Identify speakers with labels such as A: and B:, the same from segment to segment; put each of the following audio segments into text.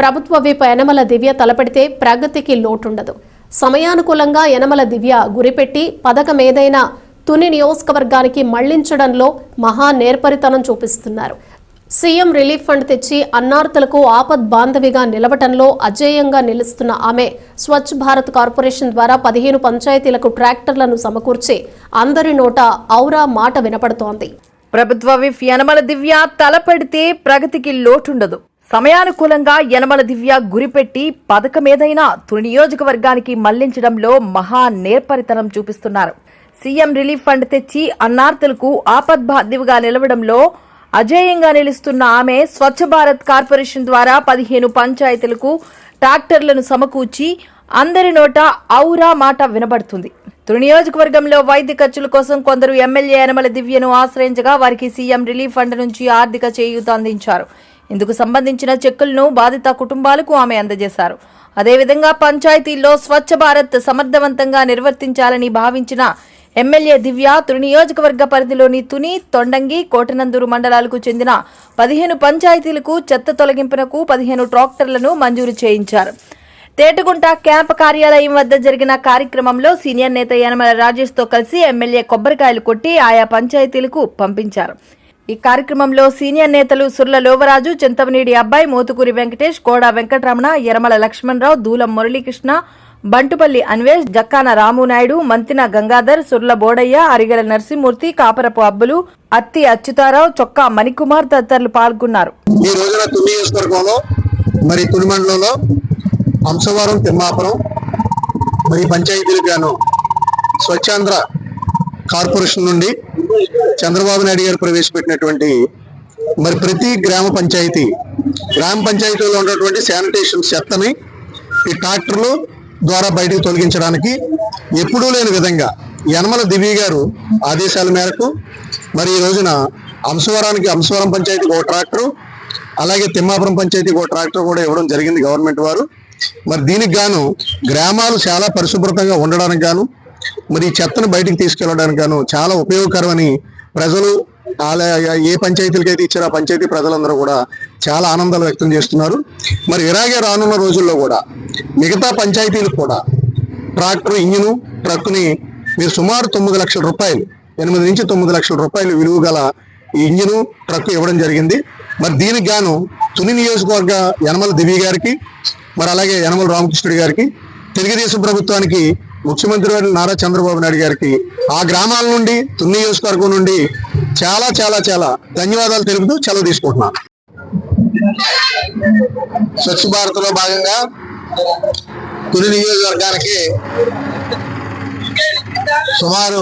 A: ప్రభుత్వ విప్ యనమల దివ్య తలపెడితే ప్రగతికి లోటుండదు. సమయానుకూలంగా యనమల దివ్య గురిపెట్టి పథకం ఏదైనా తుని నియోజకవర్గానికి మళ్ళించడంలో మహా నేర్పరితనం చూపిస్తున్నారు. సీఎం రిలీఫ్ ఫండ్ తెచ్చి అన్నార్తులకు ఆపద్ బాంధవిగా నిలవటంలో అజేయంగా నిలుస్తున్న ఆమె స్వచ్ఛ భారత్ కార్పొరేషన్ ద్వారా పదిహేను పంచాయతీలకు ట్రాక్టర్లను సమకూర్చి అందరి నోట ఔరా మాట వినపడుతోంది.
B: ప్రభుత్వ విఫ్ యనమల దివ్య తలపెడితే ప్రగతికి లోటుండదు. సమయానుకూలంగా యనమల దివ్య గురిపెట్టి పథకం ఏదైనా తుని నియోజకవర్గానికి మళ్ళించడంలో మహా నేర్పరితనం చూపిస్తున్నారు. సీఎం రిలీఫ్ ఫండ్ తెచ్చి అన్నార్తులకు ఆపద్బాధ్యుగా నిలవడంలో అజేయంగా నిలుస్తున్న ఆమె స్వచ్ఛ భారత్ కార్పొరేషన్ ద్వారా పదిహేను పంచాయతీలకు ట్రాక్టర్లను సమకూర్చి అందరి నోట ఔరా మాట వినబడుతుంది. తుని నియోజకవర్గంలో వైద్య ఖర్చుల కోసం కొందరు ఎమ్మెల్యే యనమల దివ్యను ఆశ్రయించగా వారికి సీఎం రిలీఫ్ ఫండ్ నుంచి ఆర్థిక చేయూత అందించారు. ఇందుకు సంబంధించిన చెక్కులను బాధిత కుటుంబాలకు ఆమె అందజేశారు. అదేవిధంగా పంచాయతీల్లో స్వచ్ఛ భారత్ సమర్థవంతంగా నిర్వర్తించాలని భావించిన ఎమ్మెల్యే దివ్య తుని నియోజకవర్గ పరిధిలోని తుని తొండంగి కోటనందూరు మండలాలకు చెందిన పదిహేను పంచాయతీలకు చెత్త తొలగింపునకు పదిహేను ట్రాక్టర్లను మంజూరు చేయించారు. తేటగుంట క్యాంప్ కార్యాలయం వద్ద జరిగిన కార్యక్రమంలో సీనియర్ నేత యనమల రాజేష్తో కలిసి ఎమ్మెల్యే కొబ్బరికాయలు కొట్టి ఆయా పంచాయతీలకు పంపించారు. ఈ కార్యక్రమంలో సీనియర్ నేతలు సుర్ల లోవరాజు చింతవనీడి అబ్బాయి మోతుకూరి వెంకటేష్ కోడా వెంకటరమణ యరమల లక్ష్మణరావు దూలం మురళీకృష్ణ బంటుపల్లి అన్వేష్ జక్కాన రామునాయుడు మంతిన గంగాధర్ సుర్ల బోడయ్య అరిగల నరసింహమూర్తి కాపరపు అబ్బులు అత్తి అచ్యుతారావు చొక్కా మణికుమార్ తదితరులు పాల్గొన్నారు.
C: ఈ రోజున తుని నియోజకవర్గంలో మరి తుని మండలంలో అంశవరం తిమ్మాపురం మరి పంచాయతీలకు గాను స్వచ్ఛాంధ్ర కార్పొరేషన్ నుండి చంద్రబాబు నాయుడు గారు ప్రవేశపెట్టినటువంటి మరి ప్రతి గ్రామ పంచాయతీ గ్రామ పంచాయతీలో ఉన్నటువంటి శానిటేషన్ చెత్తని ఈ ట్రాక్టర్లు ద్వారా బయటకు తొలగించడానికి ఎప్పుడూ లేని విధంగా యనమల దివి గారు ఆదేశాల మేరకు మరి ఈ రోజున అంశవరానికి అంశవరం పంచాయతీకి ఒక ట్రాక్టరు అలాగే తిమ్మాపురం పంచాయతీకి ఒక ట్రాక్టర్ కూడా ఇవ్వడం జరిగింది గవర్నమెంట్ వారు. మరి దీనికి గాను గ్రామాలు చాలా పరిశుభ్రతంగా ఉండడానికి గాను మరి ఈ చెత్తను బయటికి తీసుకెళ్ళడానికి గాను చాలా ఉపయోగకరమని ప్రజలు అలా ఏ పంచాయతీలకి అయితే ఇచ్చారో ఆ పంచాయతీ ప్రజలందరూ కూడా చాలా ఆనందాలు వ్యక్తం చేస్తున్నారు. మరి ఇలాగే రానున్న రోజుల్లో కూడా మిగతా పంచాయతీలకు కూడా ట్రాక్టర్ ఇంజను ట్రక్ని మీరు సుమారు తొమ్మిది లక్షల రూపాయలు ఎనిమిది నుంచి తొమ్మిది లక్షల రూపాయలు విలువ గల ఈ ఇంజిన్ ట్రక్ ఇవ్వడం జరిగింది. మరి దీనికి గాను తుని నియోజకవర్గ యనమల దివి గారికి మరి అలాగే యనమల రామకృష్ణుడి గారికి తెలుగుదేశం ప్రభుత్వానికి ముఖ్యమంత్రి గారు నారా చంద్రబాబు నాయుడు గారికి ఆ గ్రామాల నుండి తుని నియోజకవర్గం నుండి చాలా చాలా చాలా ధన్యవాదాలు తెలుపుతూ సెలవు తీసుకుంటున్నాను. స్వచ్ఛ భారత్లో భాగంగా తుని నియోజకవర్గానికి సుమారు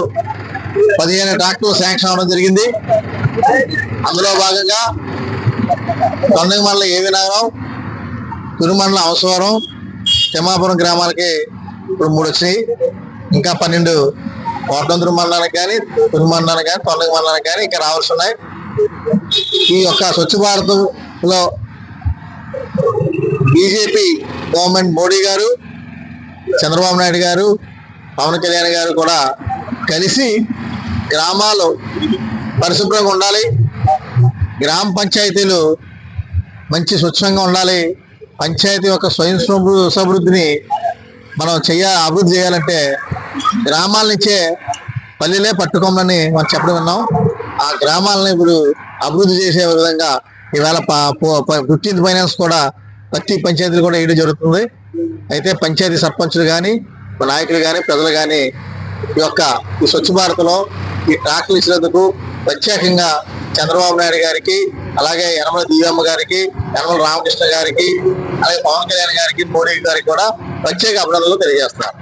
C: పదిహేను ట్రాక్టర్లు శాంక్షన్ అవడం జరిగింది. అందులో భాగంగా తొండగ మండలం ఏవి నగరం తిరుమండలం అవసవరం తిమ్మాపురం గ్రామాలకి ఇప్పుడు మూడు వచ్చినాయి. ఇంకా పన్నెండు కోటందూరు మండలానికి కానీ తిరుమండలానికి మండలానికి కానీ తొలగి మండలానికి కానీ ఇంకా రావాల్సి ఉన్నాయి. ఈ యొక్క స్వచ్ఛ భారత్లో బీజేపీ గవర్నమెంట్ మోడీ గారు చంద్రబాబు నాయుడు గారు పవన్ కళ్యాణ్ గారు కూడా కలిసి గ్రామాలు పరిశుభ్రంగా ఉండాలి. గ్రామ పంచాయతీలు మంచి స్వచ్ఛంగా ఉండాలి. పంచాయతీ యొక్క స్వయం సభివృద్ధిని సమృద్ధిని మనం చెయ్య అభివృద్ధి చేయాలంటే గ్రామాల నుంచే పల్లెలే పట్టుకోమని మనం చెప్పడం విన్నాం. ఆ గ్రామాలను ఇప్పుడు అభివృద్ధి చేసే విధంగా ఈవేళ ఫిఫ్టీన్త్ ఫైనాన్స్ కూడా ప్రతి పంచాయతీలు కూడా వేయడం జరుగుతుంది. అయితే పంచాయతీ సర్పంచులు కానీ నాయకులు కానీ ప్రజలు కానీ ఈ యొక్క ఈ స్వచ్ఛ భారత్లో ఈ ట్రాక్లు ఇచ్చినందుకు ప్రత్యేకంగా చంద్రబాబు నాయుడు గారికి అలాగే యనమల దివ్యమ్మ గారికి యనమల రామకృష్ణ గారికి అలాగే పవన్ కళ్యాణ్ గారికి మోడీ గారికి కూడా ప్రత్యేక అభినందనలు తెలియజేస్తున్నారు.